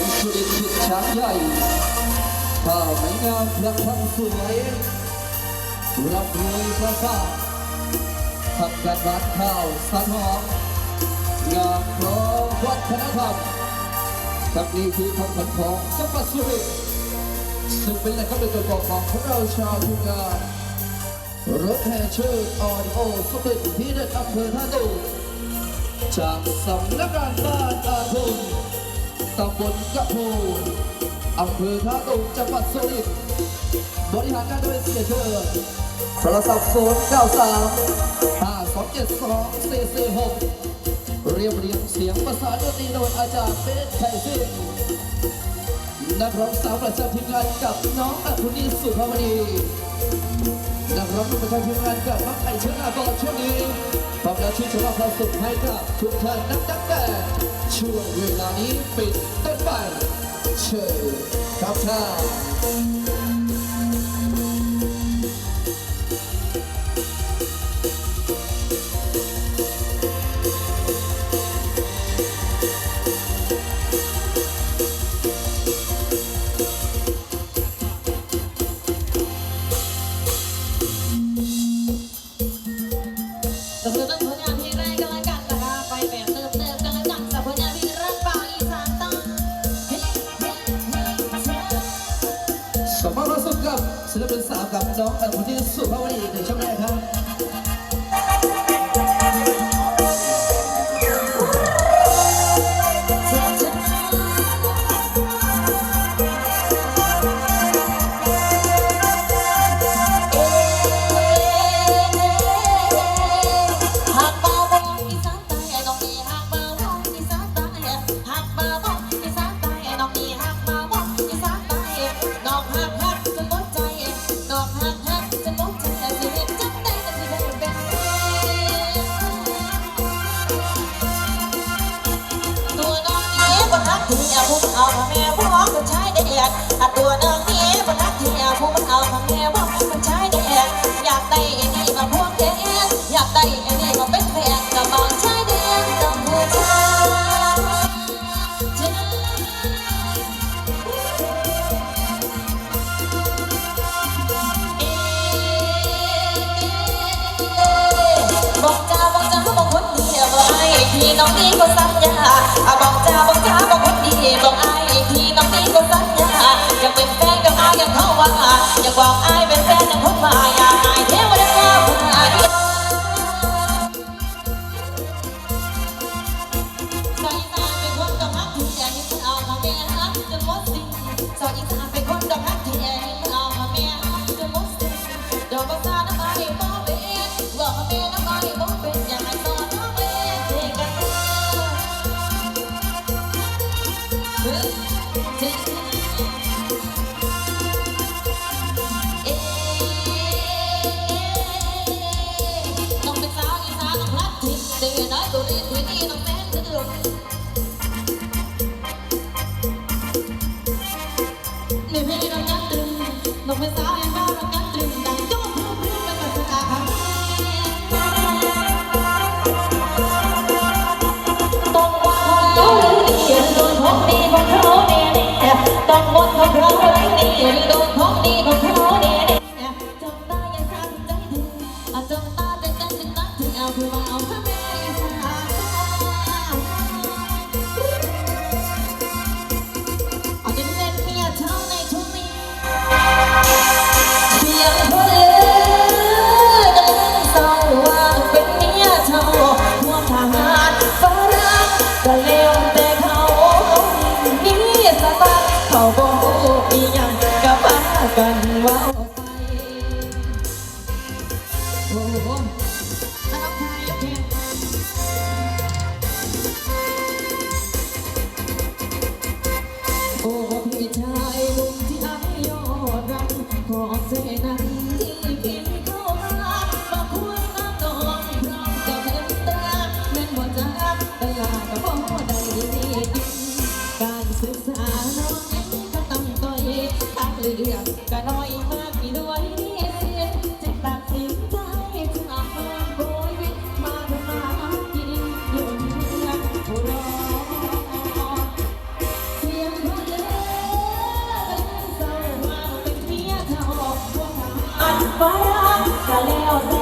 องสุรินทร์ผิดช้างใหญ่ถ้าไม่งามพระทั้งสวยรับรวยพระสาทำการบ้านข้าวสันหอมงามครองวัฒนธรรมกับนี่คือคำขวัญของจังหวัดสุรินทร์ซึ่งเป็นแหล่งกำเนิดตัวบอกของพวกเราชาวทีมงารถแห่ชื่อออดิโอสุรินทร์ที่เด็ดอำเภอท่าตูจากสำนักงานบ้านอาทุม ตำบลกระพูอำเภอท่าตูมจังหวัดสุรินทร์บริหารการด้วยเสียเชิญโทรศัพท์0 9 3 5 2 7 2 4 4 6เรียบเรียงเสียงประสานดนตรีโดยอาจารย์เบสไทยซิ่งนักร้องสาวประจำทีมงานกับน้องอัคนีสุภาวดีนักร้องประชาทีมงานกับน้องไอเชื้อาก่อนช่วงนี้ แล้วชื่นชมความสุขให้กับทุกท่านนับตั้งแต่ช่วงเวลานี้ปิดต้นไปเชิญครับท่าน นสาวกับน้อง ผู้เอาพ่อแม่พ่อคนใชายเด็กอะตัวเน้องนี้บนทักที่เอาผู้มันเอาพ่อแม่พ่อคนใชายเด็กอยากได้ไอ้นี่มาพวงแกอยากได้ไอ้นี่มาเป็นแฟนกับบอกชายเด็กต้องผู้ชายบอกจ้าบอกจ้าบอกคนดีบอกไอ้พี่น้องนี่ก็สัญญาบอกจ้าบอกจ้าบอกคน บอกไอ้พี่น้องนี่ก็สัญญาอยากเป็นแฟนกับไอ้อย่างเขาว่าอยากบอกไอ้เป็นแฟนอย่างคนมาอยากไอ้เทวดาพาดีสาวอีสาเป็นคนดอกฮักที่แอบยิ้มเอามาแม่ฮักจนหมดสิ้นสาวอีก นี่พี่น้องยันตรึงน้องเป็นสาวยังบ้าน้องยันตรึงดังจ้พรุ่งพรุ่งเป็นภาษาต้องว่าเขาเขียนโดนของดีของเขาเนี่ยเนี่ยต้องหมดของเขาเลยนี่โดนของดีของเขาเนี่ยเนี่ยจงตายังทำใจถึงอาจงตาจใจถึงนักถึงเอาคือว่าเอาพระแม่ กั น้อยมากที่ด้วยนี่จะตัดสินใจจะอำโบยวิมาดูกินยู่ที่เมืองอุรียงพันเล่เศร้ามาเป็นเมียเทหารไปรักกันล้ว